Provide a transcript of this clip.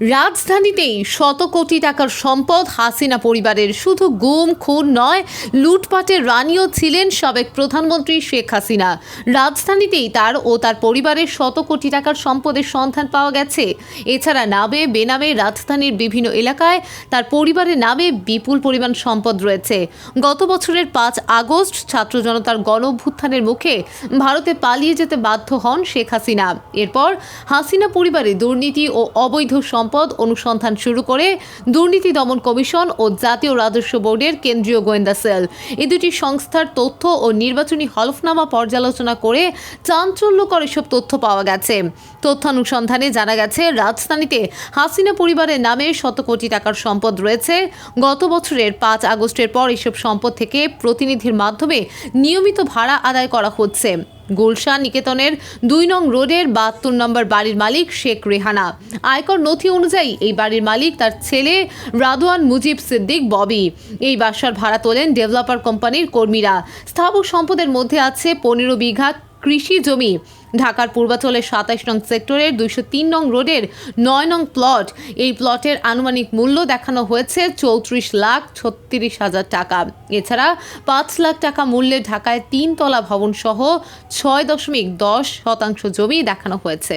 রাজধানীতেই শত কোটি টাকার সম্পদ হাসিনা পরিবারের শুধু গুম, খুন নয়, লুটপাটের রানীও ছিলেন সাবেক প্রধানমন্ত্রী শেখ হাসিনা। রাজধানীতেই তার ও তার পরিবারের শত কোটি টাকার সম্পদের সন্ধান পাওয়া গেছে। এছাড়া নামে, বেনামে, রাজধানীর বিভিন্ন এলাকায় তার পরিবারের নামে বিপুল পরিমাণ সম্পদ রয়েছে। গত বছরের পাঁচ আগস্ট ছাত্র জনতার গণ অভ্যুত্থানের মুখে ভারতে পালিয়ে যেতে বাধ্য হন শেখ হাসিনা। এরপর হাসিনা পরিবারে দুর্নীতি ও অবৈধ অনুসন্ধান শুরু করে দুর্নীতি দমন কমিশন ও জাতীয় রাজস্ব বোর্ডের কেন্দ্রীয় গোয়েন্দা সেল। এই দুটি সংস্থার তথ্য ও নির্বাচনী হলফনামা পর্যালোচনা করে চাঞ্চল্যকর এসব তথ্য পাওয়া গেছে। তথ্যানুসন্ধানে জানা গেছে, রাজধানীতে হাসিনা পরিবারের নামে শত কোটি টাকার সম্পদ রয়েছে। গত বছরের পাঁচ আগস্টের পর এসব সম্পদ থেকে প্রতিনিধির মাধ্যমে নিয়মিত ভাড়া আদায় করা হচ্ছে। গুলশান নিকেতনের দুই নং রোডের বাহাত্তর নম্বর বাড়ির মালিক শেখ রেহানা। আয়কর নথি অনুযায়ী এই বাড়ির মালিক তার ছেলে রাদওয়ান মুজিব সিদ্দিক ববি। এই বাসার ভাড়া তোলেন ডেভেলপার কোম্পানির কর্মীরা। স্থাবক সম্পদের মধ্যে আছে পনেরো বিঘা কৃষি জমি। ঢাকার পূর্বাচলের সাতাইশ নং সেক্টরের দুইশো তিন নং রোডের নয় নং প্লট। এই প্লটের আনুমানিক মূল্য দেখানো হয়েছে চৌত্রিশ লাখ ছত্রিশ হাজার টাকা। এছাড়া পাঁচ লাখ টাকা মূল্যে ঢাকায় তিনতলা ভবন সহ ছয় দশমিক দশ শতাংশ জমি দেখানো হয়েছে।